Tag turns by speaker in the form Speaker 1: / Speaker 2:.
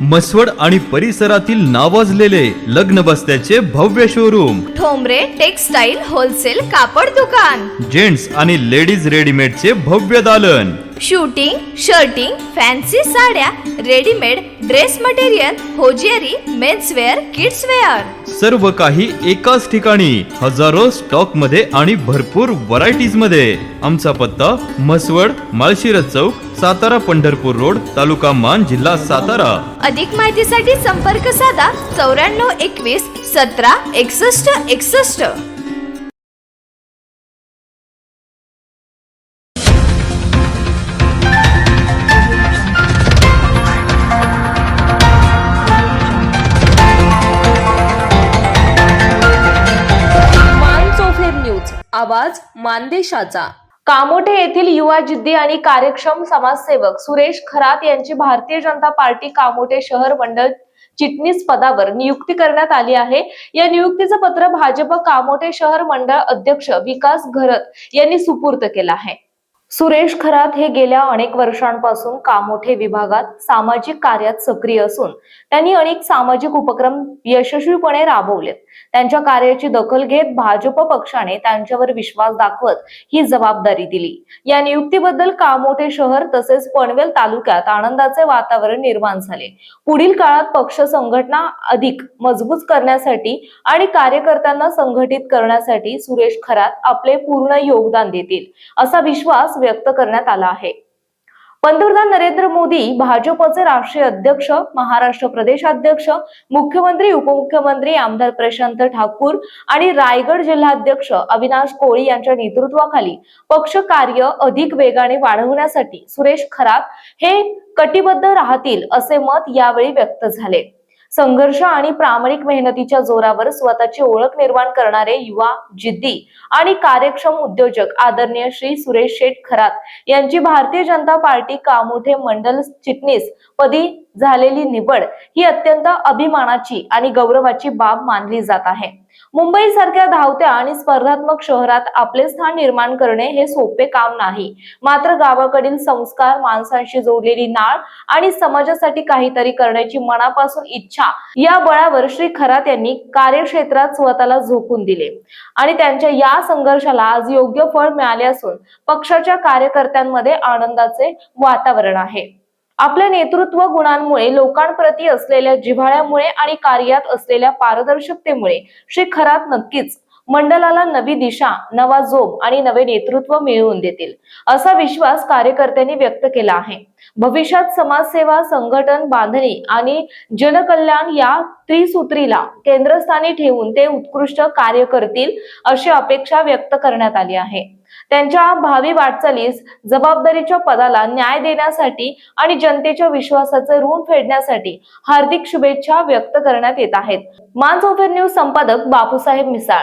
Speaker 1: मसवड आणि परिसरातील नावाजलेले लग्न बस्त्याचे भव्य शोरूम
Speaker 2: ठोंबरे टेक्सटाईल होलसेल कापड दुकान.
Speaker 1: जेंट्स आणि लेडीज रेडीमेडचे भव्य दालन.
Speaker 2: शूटिंग शर्टिंग फॅन्सी साड्या readymade dress material hosiery menswear kidswear.
Speaker 1: सर्व काही एकाच ठिकाणी हजारो स्टॉकमध्ये आणि भरपूर व्हरायटीजमध्ये. आमचा पत्ता मसवड माळशिरस चौक सातारा पंढरपूर रोड तालुका मान जिल्हा सातारा.
Speaker 2: अधिक माहितीसाठी संपर्क साधा चौऱ्याण्णव एकवीस सतरा एकसष्ट एकसष्ट.
Speaker 3: आवाज मानदेशाचा. कामोठे येथील युवा जिद्दी आणि कार्यक्षम समाजसेवक सुरेश खरात यांची भारतीय जनता पार्टी कामोठे शहर मंडळ चिटणीस पदावर नियुक्ती करण्यात आली आहे. या नियुक्तीचं पत्र भाजप कामोठे शहर मंडळ अध्यक्ष विकास घरत यांनी सुपूर्द केलं आहे. सुरेश खरात हे गेल्या अनेक वर्षांपासून कामोठे विभागात सामाजिक कार्यात सक्रिय असून त्यांनी अनेक सामाजिक उपक्रम यशस्वीपणे राबवलेत. त्यांच्या कार्याची दखल घेत भाजप पक्षाने त्यांच्यावर विश्वास दाखवत ही जबाबदारी दिली. या नियुक्तीबद्दल कामोठे शहर तसेच पनवेल तालुक्यात आनंदाचे वातावरण निर्माण झाले. पुढील काळात पक्ष संघटना अधिक मजबूत करण्यासाठी आणि कार्यकर्त्यांना संघटित करण्यासाठी सुरेश खरात आपले पूर्ण योगदान देतील असा विश्वास व्यक्त करण्यात आला आहे. पंतप्रधान नरेंद्र मोदी भाजपचे राष्ट्रीय अध्यक्ष महाराष्ट्र प्रदेशाध्यक्ष मुख्यमंत्री उपमुख्यमंत्री आमदार प्रशांत ठाकूर आणि रायगड जिल्हाध्यक्ष अविनाश कोळी यांच्या नेतृत्वाखाली पक्ष कार्य अधिक वेगाने वाढवण्यासाठी सुरेश खरात हे कटिबद्ध राहतील असे मत यावेळी व्यक्त झाले. संघर्ष आणि प्रामाणिक मेहनतीच्या जोरावर स्वतःची ओळख निर्माण करणारे युवा जिद्दी आणि कार्यक्षम उद्योजक आदरणीय श्री सुरेश शेठ खरात यांची भारतीय जनता पार्टी कामोठे मंडल चिटणीस पदी झालेली निवड ही अत्यंत अभिमानाची आणि गौरवाची बाब मानली जात आहे. मुंबई सारख्या धावत्या आणि स्पर्धात्मक शहरात आपले स्थान निर्माण करणे हे सोपे काम नाही. मात्र गावाकडील संस्कार माणसांशी जोडलेली नाळ आणि समाजासाठी काहीतरी करण्याची मनापासून इच्छा या बळावर श्री खरात यांनी कार्यक्षेत्रात स्वतःला झोकून दिले. आणि त्यांच्या या संघर्षाला आज योग्य फळ मिळाले असून पक्षाच्या कार्यकर्त्यांमध्ये आनंदाचे वातावरण आहे. आपल्या नेतृत्व गुणांमुळे लोकांप्रती असलेल्या जिव्हाळ्यामुळे आणि कार्यात असलेल्या पारदर्शकतेमुळे श्री खरात नक्कीच मंडळाला नवी दिशा नवा जोम आणि नवे नेतृत्व मिळवून देतील असा विश्वास कार्यकर्त्यांनी व्यक्त केला आहे. भविष्यात समाजसेवा संघटन बांधणी आणि जनकल्याण या त्रिसूत्रीला केंद्रस्थानी ठेवून ते उत्कृष्ट कार्य करतील अशी अपेक्षा व्यक्त करण्यात आली आहे. त्यांच्या भावी वाटचालीस जबाबदारीच्या पदाला न्याय देण्यासाठी आणि जनतेच्या विश्वासाचे ऋण फेडण्यासाठी हार्दिक शुभेच्छा व्यक्त करण्यात येत आहेत. मानसोफेर न्यूज संपादक बापूसाहेब मिसाळ.